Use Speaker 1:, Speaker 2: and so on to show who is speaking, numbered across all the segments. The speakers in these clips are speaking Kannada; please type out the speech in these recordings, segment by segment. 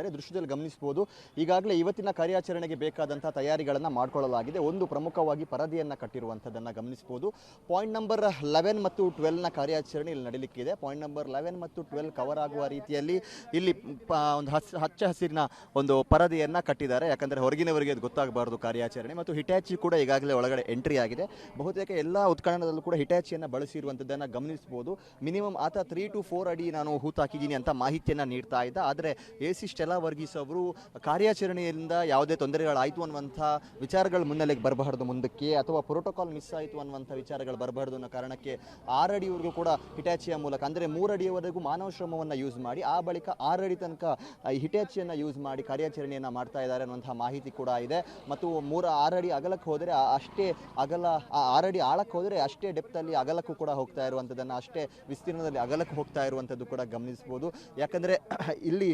Speaker 1: ಹೋಗ್ತಾರೆ ದೃಶ್ಯದಲ್ಲಿ ಗಮನಿಸಬಹುದು. ಈಗಾಗಲೇ ಇವತ್ತಿನ ಕಾರ್ಯಾಚರಣೆಗೆ ಬೇಕಾದಂತಹ ತಯಾರಿಗಳನ್ನು ಮಾಡಿಕೊಳ್ಳಲಾಗಿದೆ. ಒಂದು ಪ್ರಮುಖವಾಗಿ ಪರದೆಯನ್ನು ಕಟ್ಟಿರುವಂಥದ್ದನ್ನು ಗಮನಿಸಬಹುದು. ಪಾಯಿಂಟ್ ನಂಬರ್ ಲೆವೆನ್ ಮತ್ತು ಟ್ವೆಲ್ನ ಕಾರ್ಯಾಚರಣೆ ಇಲ್ಲಿ ನಡೀಲಿಕ್ಕಿದೆ. ಪಾಯಿಂಟ್ ನಂಬರ್ ಲೆವೆನ್ ಮತ್ತು ಟ್ವೆಲ್ ಕವರ್ ಆಗುವ ರೀತಿಯಲ್ಲಿ ಇಲ್ಲಿ ಒಂದು ಹಚ್ಚ ಹಸಿರಿನ ಒಂದು ಪರದೆಯನ್ನು ಕಟ್ಟಿದ್ದಾರೆ. ಯಾಕಂದರೆ ಹೊರಗಿನವರಿಗೆ ಅದು ಗೊತ್ತಾಗಬಾರದು ಕಾರ್ಯಾಚರಣೆ. ಮತ್ತು ಹಿಟ್ಯಾಚಿ ಕೂಡ ಈಗಾಗಲೇ ಒಳಗಡೆ ಎಂಟ್ರಿ ಆಗಿದೆ. ಬಹುತೇಕ ಎಲ್ಲ ಉತ್ಖನನದಲ್ಲೂ ಕೂಡ ಹಿಟ್ಯಾಚಿಯನ್ನು ಬಳಸಿರುವಂಥದ್ದನ್ನು ಗಮನಿಸಬಹುದು. ಮಿನಿಮಮ್ ಆತ ತ್ರೀ ಟು ಫೋರ್ ಅಡಿ ನಾನು ಹೂತಾಕಿದ್ದೀನಿ ಅಂತ ಮಾಹಿತಿಯನ್ನು ನೀಡ್ತಾ ಇದ್ದ. ಆದರೆ ಎ ಸ್ಟೆಲಾ ವರ್ಗೀಸ್ ಕಾರ್ಯಾಚರಣೆಯಿಂದ ಯಾವುದೇ ತೊಂದರೆಗಳಾಯಿತು ಅನ್ನುವಂಥ ವಿಚಾರಗಳು ಮುನ್ನೆಲೆಗೆ ಬರಬಾರ್ದು ಮುಂದಕ್ಕೆ ಅಥವಾ ಪ್ರೋಟೋಕಾಲ್ ಮಿಸ್ ಆಯಿತು ಅನ್ನುವಂಥ ವಿಚಾರಗಳು ಬರಬಾರ್ದು ಅನ್ನೋ ಕಾರಣಕ್ಕೆ ಆರು ಅಡಿವರೆಗೂ ಕೂಡ ಹಿಟ್ಯಾಚಿಯ ಮೂಲಕ, ಅಂದರೆ ಮೂರು ಅಡಿಯವರೆಗೂ ಮಾನವ ಶ್ರಮವನ್ನು ಯೂಸ್ ಮಾಡಿ, ಆ ಬಳಿಕ ಆರು ಅಡಿ ತನಕ ಹಿಟಾಚಿಯನ್ನು ಯೂಸ್ ಮಾಡಿ ಕಾರ್ಯಾಚರಣೆಯನ್ನು ಮಾಡ್ತಾ ಇದ್ದಾರೆ ಅನ್ನುವಂಥ ಮಾಹಿತಿ ಕೂಡ ಇದೆ. ಮತ್ತು ಮೂರು ಆರಡಿ ಅಗಲಕ್ಕೆ ಹೋದರೆ ಅಷ್ಟೇ ಅಗಲ, ಆ ಆರು ಅಡಿ ಆಳಕ್ಕೆ ಹೋದರೆ ಅಷ್ಟೇ ಡೆಪ್ತಲ್ಲಿ ಅಗಲಕ್ಕೂ ಕೂಡ ಹೋಗ್ತಾ ಇರುವಂಥದ್ದನ್ನು, ಅಷ್ಟೇ ವಿಸ್ತೀರ್ಣದಲ್ಲಿ ಅಗಲಕ್ಕೆ ಹೋಗ್ತಾ ಇರುವಂಥದ್ದು ಕೂಡ ಗಮನಿಸ್ಬೋದು. ಯಾಕಂದರೆ ಇಲ್ಲಿ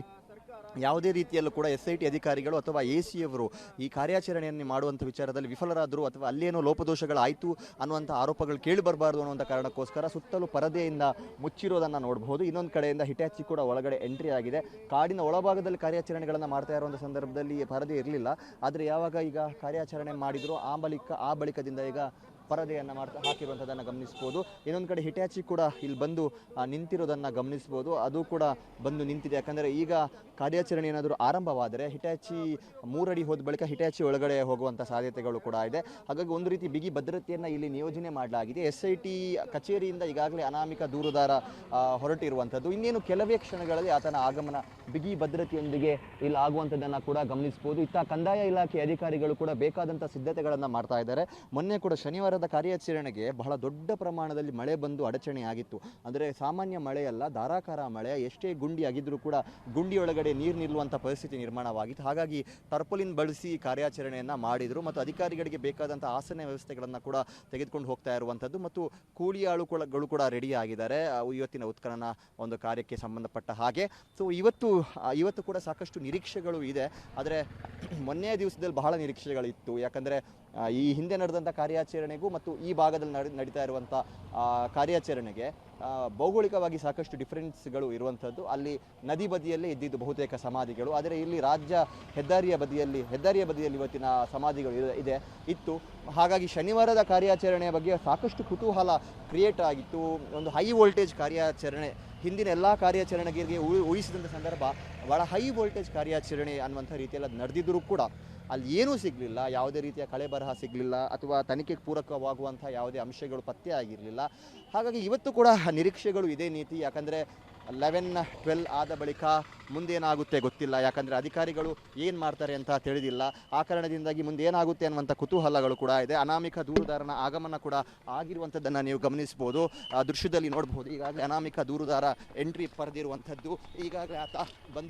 Speaker 1: ಯಾವುದೇ ರೀತಿಯಲ್ಲೂ ಕೂಡ ಎಸ್ ಐ ಟಿ ಅಧಿಕಾರಿಗಳು ಅಥವಾ ಎ ಸಿ ಅವರು ಈ ಕಾರ್ಯಾಚರಣೆಯನ್ನು ಮಾಡುವಂಥ ವಿಚಾರದಲ್ಲಿ ವಿಫಲರಾದರು ಅಥವಾ ಅಲ್ಲೇನೋ ಲೋಪದೋಷಗಳಾಯಿತು ಅನ್ನುವಂಥ ಆರೋಪಗಳು ಕೇಳಿ ಬರಬಾರ್ದು ಅನ್ನುವಂಥ ಕಾರಣಕ್ಕೋಸ್ಕರ ಸುತ್ತಲೂ ಪರದೆಯಿಂದ ಮುಚ್ಚಿರೋದನ್ನು ನೋಡಬಹುದು. ಇನ್ನೊಂದು ಕಡೆಯಿಂದ ಹಿಟ್ಯಾಚಿ ಕೂಡ ಒಳಗಡೆ ಎಂಟ್ರಿ ಆಗಿದೆ. ಕಾಡಿನ ಒಳಭಾಗದಲ್ಲಿ ಕಾರ್ಯಾಚರಣೆಗಳನ್ನು ಮಾಡ್ತಾ ಇರುವಂಥ ಸಂದರ್ಭದಲ್ಲಿ ಪರದೆ ಇರಲಿಲ್ಲ. ಆದರೆ ಯಾವಾಗ ಈಗ ಕಾರ್ಯಾಚರಣೆ ಮಾಡಿದ್ರು? ಆ ಬಳಿಕ, ಆ ಬಳಿಕದಿಂದ ಈಗ ಪರದೆಯನ್ನು ಮಾಡ್ತಾ ಹಾಕಿರುವಂಥದ್ದನ್ನು ಗಮನಿಸ್ಬೋದು. ಇನ್ನೊಂದು ಕಡೆ ಹಿಟ್ಯಾಚಿ ಕೂಡ ಇಲ್ಲಿ ಬಂದು ನಿಂತಿರೋದನ್ನು ಗಮನಿಸ್ಬೋದು. ಅದು ಕೂಡ ಬಂದು ನಿಂತಿದೆ. ಯಾಕಂದರೆ ಈಗ ಕಾರ್ಯಾಚರಣೆ ಏನಾದರೂ ಆರಂಭವಾದರೆ ಹಿಟ್ಯಾಚಿ ಮೂರಡಿ ಹೋದ ಬಳಿಕ ಹಿಟ್ಯಾಚಿ ಒಳಗಡೆ ಹೋಗುವಂಥ ಸಾಧ್ಯತೆಗಳು ಕೂಡ ಇದೆ. ಹಾಗಾಗಿ ಒಂದು ರೀತಿ ಬಿಗಿ ಭದ್ರತೆಯನ್ನು ಇಲ್ಲಿ ನಿಯೋಜನೆ ಮಾಡಲಾಗಿದೆ. ಎಸ್ ಐ ಟಿ ಕಚೇರಿಯಿಂದ ಈಗಾಗಲೇ ಅನಾಮಿಕ ದೂರುದಾರ ಹೊರಟಿರುವಂಥದ್ದು. ಇನ್ನೇನು ಕೆಲವೇ ಕ್ಷಣಗಳಲ್ಲಿ ಆತನ ಆಗಮನ ಬಿಗಿ ಭದ್ರತೆಯೊಂದಿಗೆ ಇಲ್ಲಿ ಆಗುವಂಥದ್ದನ್ನು ಕೂಡ ಗಮನಿಸ್ಬೋದು. ಇತ್ತ ಕಂದಾಯ ಇಲಾಖೆ ಅಧಿಕಾರಿಗಳು ಕೂಡ ಬೇಕಾದಂಥ ಸಿದ್ಧತೆಗಳನ್ನು ಮಾಡ್ತಾ ಇದ್ದಾರೆ. ಮೊನ್ನೆ ಕೂಡ ಶನಿವಾರದ ಕಾರ್ಯಾಚರಣೆಗೆ ಬಹಳ ದೊಡ್ಡ ಪ್ರಮಾಣದಲ್ಲಿ ಮಳೆ ಬಂದು ಅಡಚಣೆ ಆಗಿತ್ತು. ಅಂದರೆ ಸಾಮಾನ್ಯ ಮಳೆಯಲ್ಲ, ಧಾರಾಕಾರ ಮಳೆ, ಎಷ್ಟೇ ಗುಂಡಿ ಆಗಿದ್ರೂ ಕೂಡ ಗುಂಡಿಯೊಳಗಡೆ ನೀರು ನಿಲ್ಲುವಂಥ ಪರಿಸ್ಥಿತಿ ನಿರ್ಮಾಣವಾಗಿತ್ತು. ಹಾಗಾಗಿ ಟರ್ಪಲಿನ್ ಬಳಸಿ ಕಾರ್ಯಾಚರಣೆಯನ್ನು ಮಾಡಿದರು ಮತ್ತು ಅಧಿಕಾರಿಗಳಿಗೆ ಬೇಕಾದಂಥ ಆಸನ ವ್ಯವಸ್ಥೆಗಳನ್ನು ಕೂಡ ತೆಗೆದುಕೊಂಡು ಹೋಗ್ತಾ ಇರುವಂಥದ್ದು ಮತ್ತು ಕೂಲಿ ಆಳುಗಳು ಕೂಡ ರೆಡಿ ಆಗಿದ್ದಾರೆ. ಇವತ್ತಿನ ಉತ್ಖನನ ಒಂದು ಕಾರ್ಯಕ್ಕೆ ಸಂಬಂಧಪಟ್ಟ ಹಾಗೆ. ಸೊ ಇವತ್ತು ಇವತ್ತು ಕೂಡ ಸಾಕಷ್ಟು ನಿರೀಕ್ಷೆಗಳು ಇದೆ. ಆದರೆ ಮೊನ್ನೆ ದಿವಸದಲ್ಲಿ ಬಹಳ ನಿರೀಕ್ಷೆಗಳಿತ್ತು. ಯಾಕಂದರೆ ಈ ಹಿಂದೆ ನಡೆದಂಥ ಕಾರ್ಯಾಚರಣೆಗೂ ಮತ್ತು ಈ ಭಾಗದಲ್ಲಿ ನಡೆ ನಡೀತಾ ಇರುವಂಥ ಕಾರ್ಯಾಚರಣೆಗೆ ಭೌಗೋಳಿಕವಾಗಿ ಸಾಕಷ್ಟು ಡಿಫರೆನ್ಸ್ಗಳು ಇರುವಂಥದ್ದು ಅಲ್ಲಿ ನದಿ ಬದಿಯಲ್ಲೇ ಇದ್ದಿದ್ದು ಬಹುತೇಕ ಸಮಾಧಿಗಳು. ಆದರೆ ಇಲ್ಲಿ ರಾಜ್ಯ ಹೆದ್ದಾರಿಯ ಬದಿಯಲ್ಲಿ ಹೆದ್ದಾರಿಯ ಬದಿಯಲ್ಲಿ ಇವತ್ತಿನ ಸಮಾಧಿಗಳು ಇದೆ- ಇತ್ತು. ಹಾಗಾಗಿ ಶನಿವಾರದ ಕಾರ್ಯಾಚರಣೆಯ ಬಗ್ಗೆ ಸಾಕಷ್ಟು ಕುತೂಹಲ ಕ್ರಿಯೇಟ್ ಆಗಿತ್ತು. ಒಂದು ಹೈ ವೋಲ್ಟೇಜ್ ಕಾರ್ಯಾಚರಣೆ, ಹಿಂದಿನ ಎಲ್ಲ ಕಾರ್ಯಾಚರಣೆಗೆ ಊಹಿಸಿದಂಥ ಸಂದರ್ಭ ಬಹಳ ಹೈ ವೋಲ್ಟೇಜ್ ಕಾರ್ಯಾಚರಣೆ ಅನ್ನುವಂಥ ರೀತಿಯಲ್ಲಿ ಅದು ಕೂಡ ಅಲ್ಲಿ ಏನೂ ಸಿಗಲಿಲ್ಲ, ಯಾವುದೇ ರೀತಿಯ ಕಳೆ ಬರಹ ಸಿಗಲಿಲ್ಲ ಅಥವಾ ತನಿಖೆಗೆ ಪೂರಕವಾಗುವಂಥ ಯಾವುದೇ ಅಂಶಗಳು ಪತ್ತೆ ಆಗಿರಲಿಲ್ಲ. ಹಾಗಾಗಿ ಇವತ್ತು ಕೂಡ ನಿರೀಕ್ಷೆಗಳು ಇದೇ ನೀತಿ. ಯಾಕಂದರೆ ಲೆವೆನ್ ಟ್ವೆಲ್ ಆದ ಬಳಿಕ ಮುಂದೇನಾಗುತ್ತೆ ಗೊತ್ತಿಲ್ಲ. ಯಾಕಂದರೆ ಅಧಿಕಾರಿಗಳು ಏನು ಮಾಡ್ತಾರೆ ಅಂತ ತಿಳಿದಿಲ್ಲ. ಆ ಕಾರಣದಿಂದಾಗಿ ಮುಂದೆ ಏನಾಗುತ್ತೆ ಅನ್ನುವಂಥ ಕುತೂಹಲಗಳು ಕೂಡ ಇದೆ. ಅನಾಮಿಕ ದೂರುದಾರನ ಆಗಮನ ಕೂಡ ಆಗಿರುವಂಥದ್ದನ್ನು ನೀವು ಗಮನಿಸ್ಬೋದು. ದೃಶ್ಯದಲ್ಲಿ ನೋಡ್ಬೋದು. ಈಗಾಗಲೇ ಅನಾಮಿಕ ದೂರುದಾರ ಎಂಟ್ರಿ ಪಡೆದಿರುವಂಥದ್ದು ಈಗಾಗಲೇ ಆತ ಬಂದಿ